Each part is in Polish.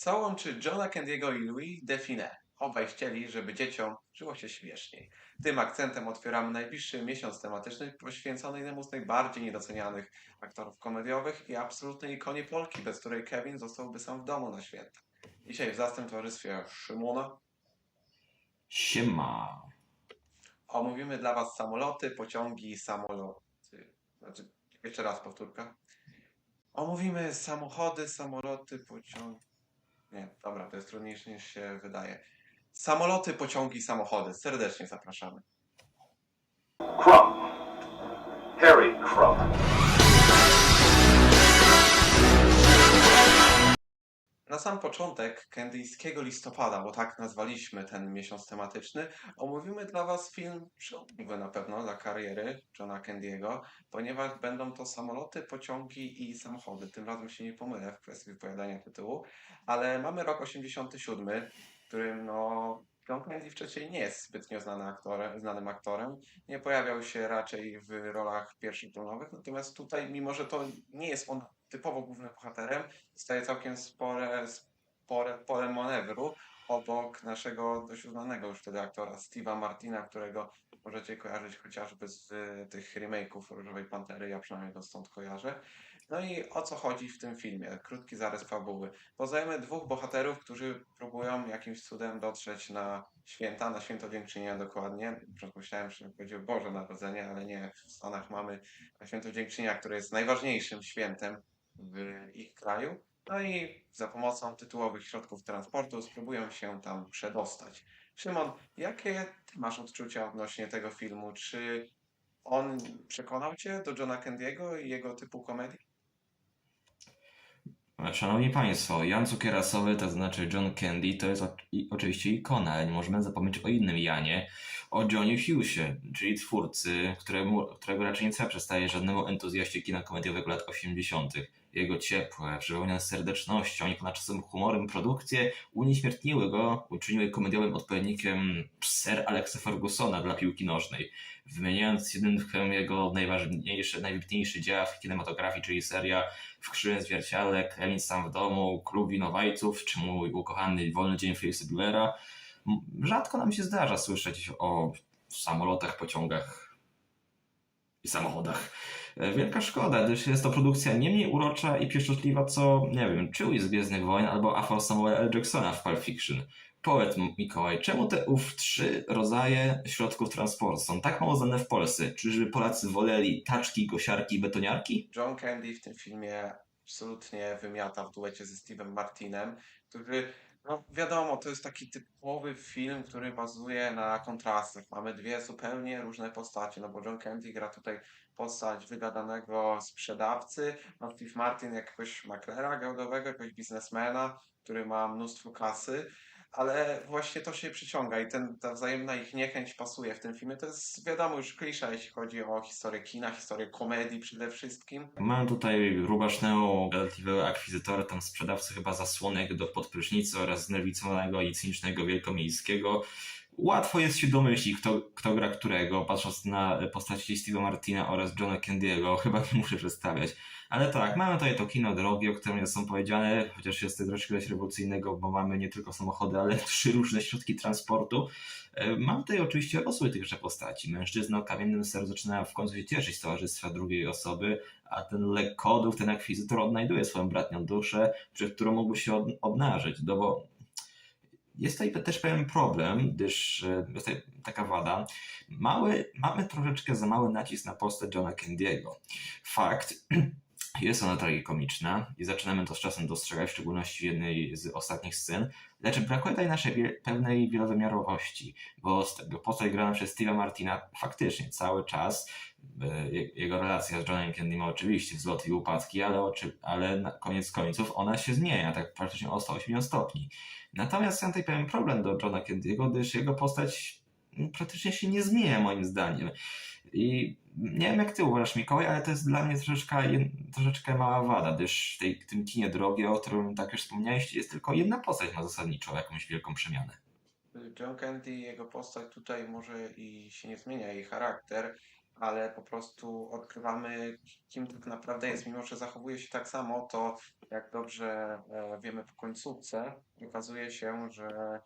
Co łączy Johna Candy'ego i Louis Define? Obaj chcieli, żeby dzieciom żyło się śmieszniej. Tym akcentem otwieramy najbliższy miesiąc tematyczny poświęcony jednemu z najbardziej niedocenianych aktorów komediowych i absolutnej ikonie Polki, bez której Kevin zostałby sam w domu na święta. Dzisiaj w zastęp towarzystwie Szymona Siema. omówimy dla Was samoloty, pociągi, samoloty. Znaczy, jeszcze raz powtórka. Omówimy samochody, samoloty, pociągi. Nie, dobra, to jest trudniejsze niż się wydaje. Samoloty, pociągi, samochody. Serdecznie zapraszamy. Crumb. Harry Crumb. Na sam początek Candyjskiego listopada, bo tak nazwaliśmy ten miesiąc tematyczny, omówimy dla Was film przełomowy na pewno dla kariery Johna Candy'ego, ponieważ będą to samoloty, pociągi i samochody. Tym razem się nie pomylę w kwestii wypowiadania tytułu, ale mamy rok 87, w którym no, John Candy wcześniej nie jest zbytnio znany aktorem, znanym aktorem. Nie pojawiał się raczej w rolach pierwszoplanowych, natomiast tutaj, mimo że to nie jest on typowo głównym bohaterem, dostaje całkiem spore, spore pole manewru obok naszego dość uznanego już wtedy aktora Steve'a Martina, którego możecie kojarzyć chociażby z y, tych remake'ów Różowej Pantery, ja przynajmniej go stąd kojarzę. No i o co chodzi w tym filmie? Krótki zarys fabuły. Poznajemy dwóch bohaterów, którzy próbują jakimś cudem dotrzeć na święta, na święto dziękczynienia dokładnie. Myślałem, że będzie Boże Narodzenie, ale nie. W Stanach mamy święto dziękczynienia, które jest najważniejszym świętem w ich kraju. No i za pomocą tytułowych środków transportu spróbują się tam przedostać. Szymon, jakie ty masz odczucia odnośnie tego filmu? Czy on przekonał cię do Johna Candy'ego i jego typu komedii? Szanowni Państwo, Jan Cukierasowy, to znaczy John Candy, to jest oczywiście ikona, ale nie możemy zapomnieć o innym Janie, o Johnie Hughesie, czyli twórcy, któremu, którego raczej nie trzeba przedstawiać żadnemu entuzjaście kina komediowego lat 80. Jego ciepłe, przepełnione serdecznością i ponadczasowym humorem produkcje unieśmiertniły go, uczyniły komediowym odpowiednikiem Sir Alexa Fergusona dla piłki nożnej. Wymieniając jedynkę jego najważniejsze, najwybitniejszy dzieła w kinematografii, czyli seria w krzywym zwierciale, Kevin sam w domu, klub winowajców, czy mój ukochany wolny dzień Felixa Buellera. M- Rzadko nam się zdarza słyszeć o samolotach, pociągach i samochodach. E, Wielka szkoda, gdyż jest to produkcja nie mniej urocza i pieszczotliwa co, nie wiem, Chewie z Gwiezdnych Wojen albo afor Samuela L. Jacksona w Pulp Fiction. Poet Mikołaj, czemu te ów trzy rodzaje środków transportu są tak mało znane w Polsce? Czyżby Polacy woleli taczki, gosiarki i betoniarki? John Candy w tym filmie absolutnie wymiata w duecie ze Steve'em Martinem, który, no wiadomo, to jest taki typowy film, który bazuje na kontrastach. Mamy dwie zupełnie różne postacie, no bo John Candy gra tutaj postać wygadanego sprzedawcy, no Steve Martin jakiegoś maklera giełdowego, jakiegoś biznesmena, który ma mnóstwo kasy. Ale właśnie to się przyciąga i ten, ta wzajemna ich niechęć pasuje w tym filmie. To jest wiadomo już klisza, jeśli chodzi o historię kina, historię komedii przede wszystkim. Mam tutaj rubasznego, gadatliwego akwizytora, tam sprzedawcy chyba zasłonek do podprysznicy oraz znerwicowanego i cynicznego wielkomiejskiego. Łatwo jest się domyślić, kto, kto gra którego, patrząc na postaci Steve'a Martina oraz Johna Candy'ego. Chyba nie muszę przedstawiać. Ale tak, mamy tutaj to kino drogie, o którym są powiedziane, chociaż jest to troszkę coś rewolucyjnego, bo mamy nie tylko samochody, ale trzy różne środki transportu. E, Mam tutaj oczywiście rosły tychże postaci. Mężczyzna o kamiennym sercu zaczyna w końcu się cieszyć z towarzystwa drugiej osoby, a ten lek kodów, ten akwizytor odnajduje swoją bratnią duszę, przed którą mógłby się obnażyć. No bo jest tutaj też pewien problem, gdyż e, jest tutaj taka wada. Mały, mamy troszeczkę za mały nacisk na postać Johna Candy'ego. Fakt, jest ona tragikomiczna i zaczynamy to z czasem dostrzegać, w szczególności w jednej z ostatnich scen, lecz brakuje tutaj naszej wie, pewnej wielowymiarowości, bo postać grana przez Steve'a Martina faktycznie cały czas e, je- jego relacja z Johnem Candy ma oczywiście wzloty i upadki, ale, oczy, ale na koniec końców ona się zmienia, tak praktycznie o 180 stopni. Natomiast mam tutaj pewien problem do Johna Candy'ego, gdyż jego postać mm, praktycznie się nie zmienia moim zdaniem. I nie wiem jak ty uważasz Mikołaj, ale to jest dla mnie troszeczkę, troszeczkę mała wada, gdyż w tej, tym kinie drogie, o którym tak już wspomniałeś, jest tylko jedna postać ma zasadniczo jakąś wielką przemianę. John Candy, jego postać tutaj może i się nie zmienia, jej charakter, ale po prostu odkrywamy, kim tak naprawdę jest. Mimo, że zachowuje się tak samo, to jak dobrze e, wiemy po końcówce, okazuje się, że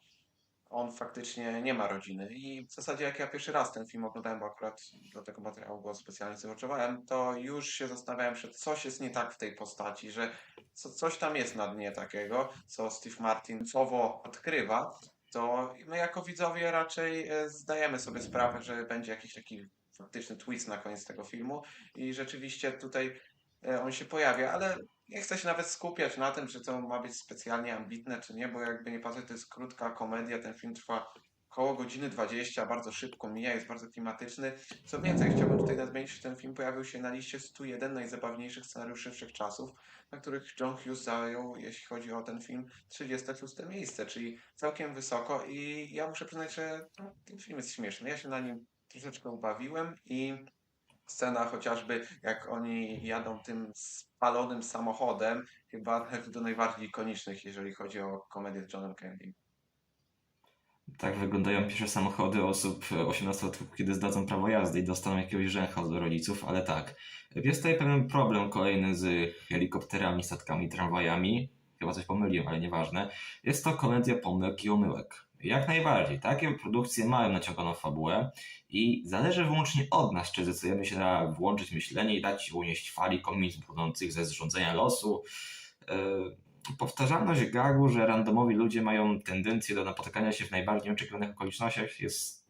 on faktycznie nie ma rodziny. I w zasadzie jak ja pierwszy raz ten film oglądałem, bo akurat do tego materiału go specjalnie zobaczywałem, to już się zastanawiałem, że coś jest nie tak w tej postaci, że co, coś tam jest na dnie takiego, co Steve Martin cowo odkrywa, to my jako widzowie raczej e, zdajemy sobie sprawę, że będzie jakiś taki faktyczny twist na koniec tego filmu i rzeczywiście tutaj e, on się pojawia, ale nie chcę się nawet skupiać na tym, czy to ma być specjalnie ambitne, czy nie, bo jakby nie patrzeć, to jest krótka komedia, ten film trwa około godziny 20, bardzo szybko mija, jest bardzo klimatyczny. Co więcej, chciałbym tutaj nadmienić, że ten film pojawił się na liście 101 najzabawniejszych scenariuszy wszechczasów, na których John Hughes zajął, jeśli chodzi o ten film, 36 miejsce, czyli całkiem wysoko i ja muszę przyznać, że no, ten film jest śmieszny. Ja się na nim troszeczkę ubawiłem i scena chociażby jak oni jadą tym spalonym samochodem, chyba do najbardziej ikonicznych, jeżeli chodzi o komedię z Johnem Candy. Tak wyglądają pierwsze samochody osób 18-latków, kiedy zdadzą prawo jazdy i dostaną jakiegoś rzęcha od rodziców, ale tak. Jest tutaj pewien problem kolejny z helikopterami, statkami, tramwajami. Chyba coś pomyliłem, ale nieważne. Jest to komedia pomyłek i omyłek. Jak najbardziej. Takie produkcje mają naciąganą fabułę i zależy wyłącznie od nas, czy zdecydujemy się na włączyć myślenie i dać unieść fali komizm płynących ze zrządzenia losu. Yy, powtarzalność gagu, że randomowi ludzie mają tendencję do napotykania się w najbardziej oczekiwanych okolicznościach jest,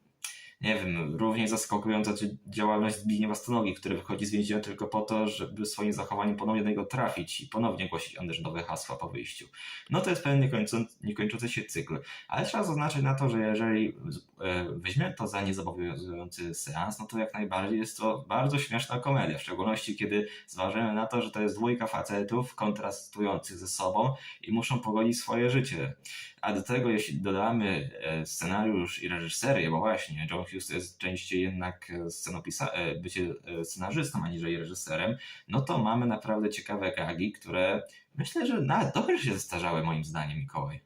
nie wiem, równie zaskakująca działalność Zbigniewa Stanogi, który wychodzi z więzienia tylko po to, żeby swoim zachowaniem ponownie do niego trafić i ponownie głosić undergroundowe hasła po wyjściu. No to jest pewien niekończący, się cykl. Ale trzeba zaznaczyć na to, że jeżeli e, weźmiemy to za niezobowiązujący seans, no to jak najbardziej jest to bardzo śmieszna komedia, w szczególności kiedy zważymy na to, że to jest dwójka facetów kontrastujących ze sobą i muszą pogodzić swoje życie. A do tego, jeśli dodamy e, scenariusz i reżyserię, bo właśnie John Hughes jest częściej jednak e, scenopisa- e, bycie e, scenarzystą aniżeli reżyserem, no to mamy naprawdę ciekawe gagi, które myślę, że nawet dobrze się zestarzały moim zdaniem, Mikołaj.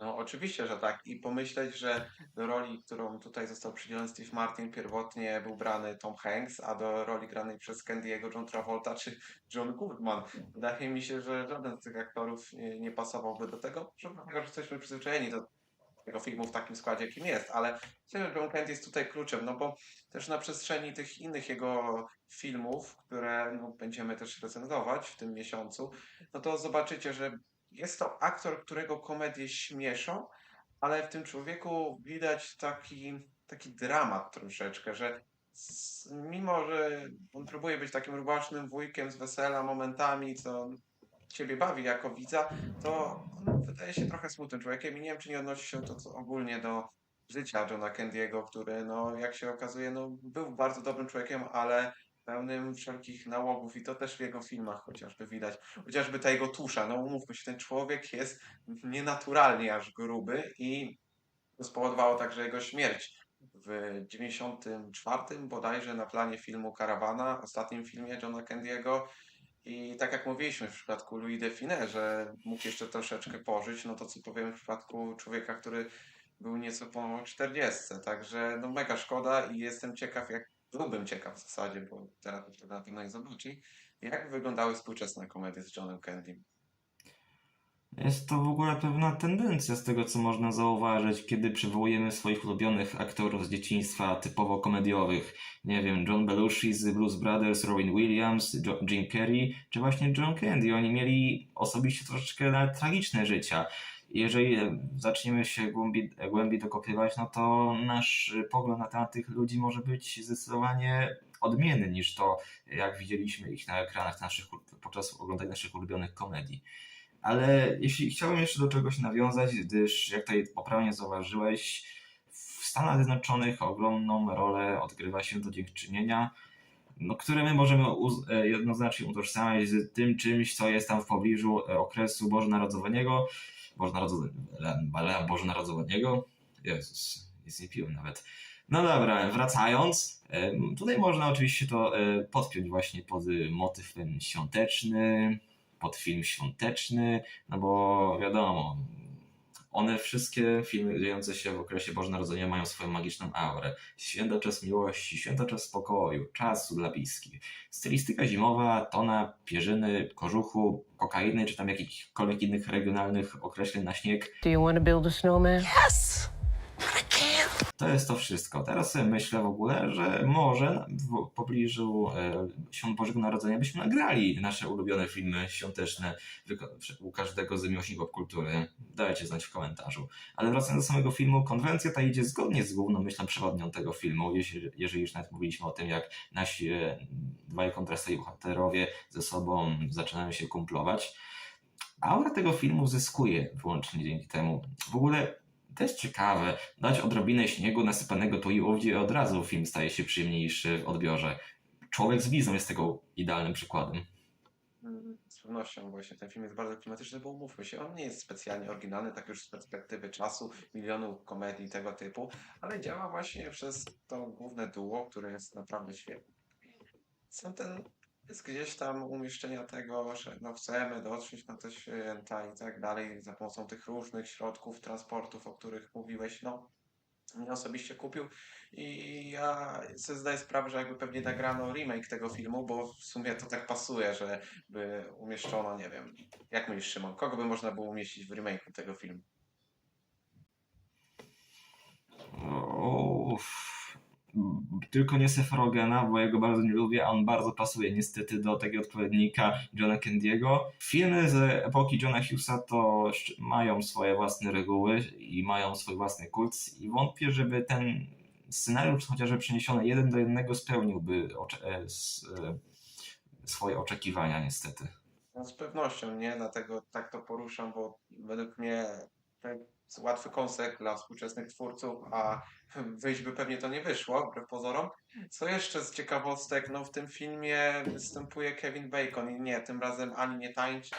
No oczywiście, że tak. I pomyśleć, że do roli, którą tutaj został przydzielony Steve Martin, pierwotnie był brany Tom Hanks, a do roli granej przez Candy'ego John Travolta czy John Goodman. Wydaje mi się, że żaden z tych aktorów nie, pasowałby do tego, że jesteśmy przyzwyczajeni do tego filmu w takim składzie, jakim jest, ale myślę, że jest tutaj kluczem, no bo też na przestrzeni tych innych jego filmów, które no, będziemy też recenzować w tym miesiącu, no to zobaczycie, że jest to aktor, którego komedie śmieszą, ale w tym człowieku widać taki, taki dramat troszeczkę, że mimo, że on próbuje być takim rubasznym wujkiem z wesela momentami, co ciebie bawi jako widza, to on wydaje się trochę smutnym człowiekiem i nie wiem, czy nie odnosi się to ogólnie do życia Johna Candy'ego, który, no, jak się okazuje, no, był bardzo dobrym człowiekiem, ale pełnym wszelkich nałogów i to też w jego filmach chociażby widać. Chociażby ta jego tusza, no umówmy się, ten człowiek jest nienaturalnie aż gruby i to spowodowało także jego śmierć w 94 bodajże na planie filmu Karawana, ostatnim filmie Johna Candy'ego. I tak jak mówiliśmy w przypadku Louis Define, że mógł jeszcze troszeczkę pożyć, no to co powiemy w przypadku człowieka, który był nieco po 40. Także no mega szkoda i jestem ciekaw, jak byłbym ciekaw w zasadzie, bo teraz to na pewno nie zobaczy, jak wyglądały współczesne komedie z Johnem Candym. Jest to w ogóle pewna tendencja z tego, co można zauważyć, kiedy przywołujemy swoich ulubionych aktorów z dzieciństwa typowo komediowych. Nie wiem, John Belushi z Blues Brothers, Robin Williams, Jo- Jim Carrey, czy właśnie John Candy. Oni mieli osobiście troszeczkę nawet tragiczne życia. Jeżeli e, zaczniemy się głębiej, głębiej dokopywać, no to nasz pogląd na temat tych ludzi może być zdecydowanie odmienny niż to, jak widzieliśmy ich na ekranach naszych, podczas oglądania naszych ulubionych komedii. Ale jeśli chciałbym jeszcze do czegoś nawiązać, gdyż jak tutaj poprawnie zauważyłeś, w Stanach Zjednoczonych ogromną rolę odgrywa się to dziękczynienia, no, które my możemy e, jednoznacznie utożsamiać z tym czymś, co jest tam w pobliżu e, okresu bożonarodzowego, bożonarodzowego, Jezus, nic nie piłem nawet. No dobra, wracając, em, tutaj można oczywiście to e, podpiąć właśnie pod motyw świąteczny, pod film świąteczny, no bo wiadomo, One wszystkie filmy dziejące się w okresie Bożego Narodzenia mają swoją magiczną aurę. Święto czas miłości, święto czas spokoju, czasu dla bliskich. Stylistyka zimowa, tona pierzyny, kożuchu, kokainy, czy tam jakichkolwiek innych regionalnych określeń na śnieg. Do you want to build a snowman? To jest to wszystko. Teraz myślę w ogóle, że może w pobliżu e, Świąt Bożego Narodzenia byśmy nagrali nasze ulubione filmy świąteczne u każdego z miłośników popkultury. Dajcie znać w komentarzu. Ale wracając do samego filmu, konwencja ta idzie zgodnie z główną myślą przewodnią tego filmu, jeśli, jeżeli już nawet mówiliśmy o tym, jak nasi e, dwaj kontrastowi bohaterowie ze sobą zaczynają się kumplować. Aura tego filmu zyskuje wyłącznie dzięki temu. W ogóle jest ciekawe. Dać odrobinę śniegu nasypanego tu i ówdzie od razu film staje się przyjemniejszy w odbiorze. Człowiek z wizją jest tego idealnym przykładem. Mm, Z pewnością właśnie ten film jest bardzo klimatyczny, bo umówmy się, on nie jest specjalnie oryginalny, tak już z perspektywy czasu, milionu komedii tego typu, ale działa właśnie przez to główne duo, które jest naprawdę świetne. Sam ten jest gdzieś tam umieszczenia tego, że no chcemy dotrzeć na te święta i tak dalej za pomocą tych różnych środków transportów, o których mówiłeś, no mnie osobiście kupił i ja sobie zdaję sprawę, że jakby pewnie nagrano remake tego filmu, bo w sumie to tak pasuje, że by umieszczono, nie wiem, jak myślisz Szymon, kogo by można było umieścić w remake'u tego filmu? Uff. Tylko nie Seth Rogena, bo ja go bardzo nie lubię, a on bardzo pasuje niestety do tego odpowiednika Johna Candy'ego. Filmy z epoki Johna Hughesa to mają swoje własne reguły i mają swój własny kult i wątpię, żeby ten scenariusz chociażby przeniesiony jeden do jednego spełniłby e, e, swoje oczekiwania niestety. No z pewnością nie, dlatego tak to poruszam, bo według mnie łatwy kąsek dla współczesnych twórców, a wyjść by pewnie to nie wyszło, wbrew pozorom. Co jeszcze z ciekawostek, no w tym filmie występuje Kevin Bacon i nie, tym razem ani nie tańczy,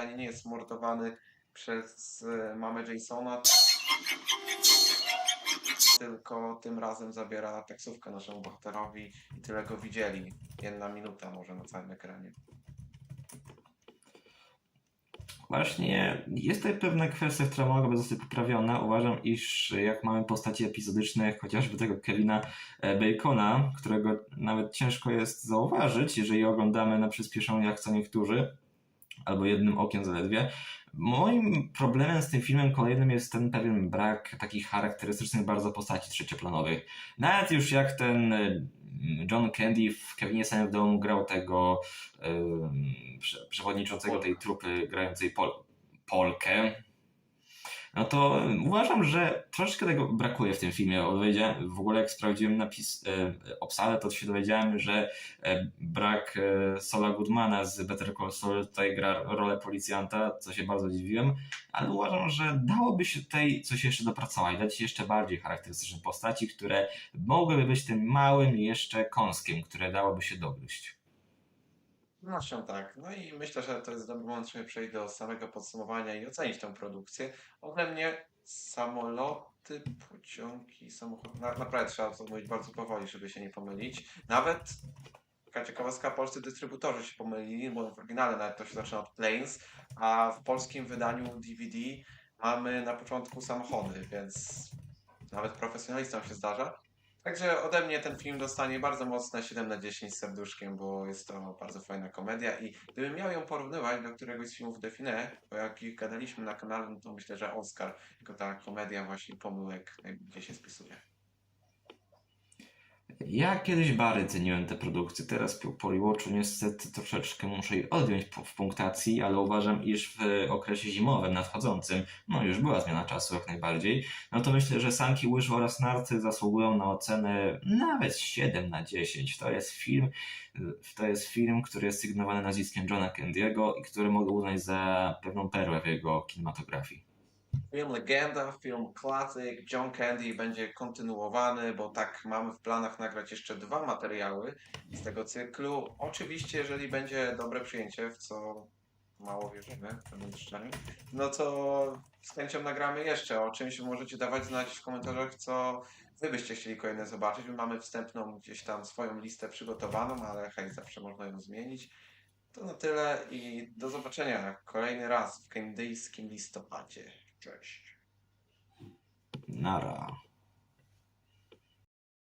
ani nie jest mordowany przez e, mamę Jasona, tylko tym razem zabiera taksówkę naszemu bohaterowi i tyle go widzieli. Jedna minuta może na całym ekranie. Właśnie jest tutaj pewna kwestia, która mogłaby zostać poprawiona. Uważam, iż jak mamy postaci epizodyczne, chociażby tego Kevina e, Bacona, którego nawet ciężko jest zauważyć, jeżeli oglądamy na przyspieszonym jak co niektórzy, albo jednym okiem zaledwie. Moim problemem z tym filmem kolejnym jest ten pewien brak takich charakterystycznych bardzo postaci trzecioplanowych. Nawet już jak ten e, John Candy w Kevinie samym w domu grał tego prze- przewodniczącego tej trupy grającej pol, Polkę, no to uważam, że troszeczkę tego brakuje w tym filmie. W ogóle jak sprawdziłem napis e, obsadę, to się dowiedziałem, że e, brak e, Sola Goodmana z Better Call Saul tutaj gra rolę policjanta, co się bardzo dziwiłem, ale uważam, że dałoby się tutaj coś jeszcze dopracować, dać jeszcze bardziej charakterystyczne postaci, które mogłyby być tym małym jeszcze kąskiem, które dałoby się dogryźć. No się tak. No i myślę, że to jest dobry moment, żeby przejść do samego podsumowania i ocenić tę produkcję. Ode mnie samoloty, pociągi, samochody. Na, naprawdę trzeba to mówić bardzo powoli, żeby się nie pomylić. Nawet taka ciekawostka, polscy dystrybutorzy się pomylili, bo w oryginale nawet to się zaczyna od planes, a w polskim wydaniu DVD mamy na początku samochody, więc nawet profesjonalistom się zdarza. Także ode mnie ten film dostanie bardzo mocne 7 na 10 z serduszkiem, bo jest to bardzo fajna komedia i gdybym miał ją porównywać do któregoś z filmów Define, bo jak ich gadaliśmy na kanale, no to myślę, że Oscar jako ta komedia właśnie pomyłek najbardziej się spisuje. Ja kiedyś bardzo ceniłem te produkcje, teraz po, po rewatchu niestety troszeczkę muszę je odjąć w punktacji, ale uważam, iż w okresie zimowym nadchodzącym, no już była zmiana czasu jak najbardziej, no to myślę, że Sanki, Łyż oraz Narcy zasługują na ocenę nawet 7 na 10. To jest film, to jest film, który jest sygnowany nazwiskiem Johna Candy'ego i który mogę uznać za pewną perłę w jego kinematografii. Film legenda, film klasyk, John Candy będzie kontynuowany, bo tak mamy w planach nagrać jeszcze dwa materiały z tego cyklu. Oczywiście, jeżeli będzie dobre przyjęcie, w co mało wierzymy, będę szczery, no to z chęcią nagramy jeszcze o czymś. Możecie dawać znać w komentarzach, co wy byście chcieli kolejne zobaczyć. My mamy wstępną gdzieś tam swoją listę przygotowaną, ale hej, zawsze można ją zmienić. To na tyle i do zobaczenia kolejny raz w kendyjskim listopadzie. Cześć. Nara.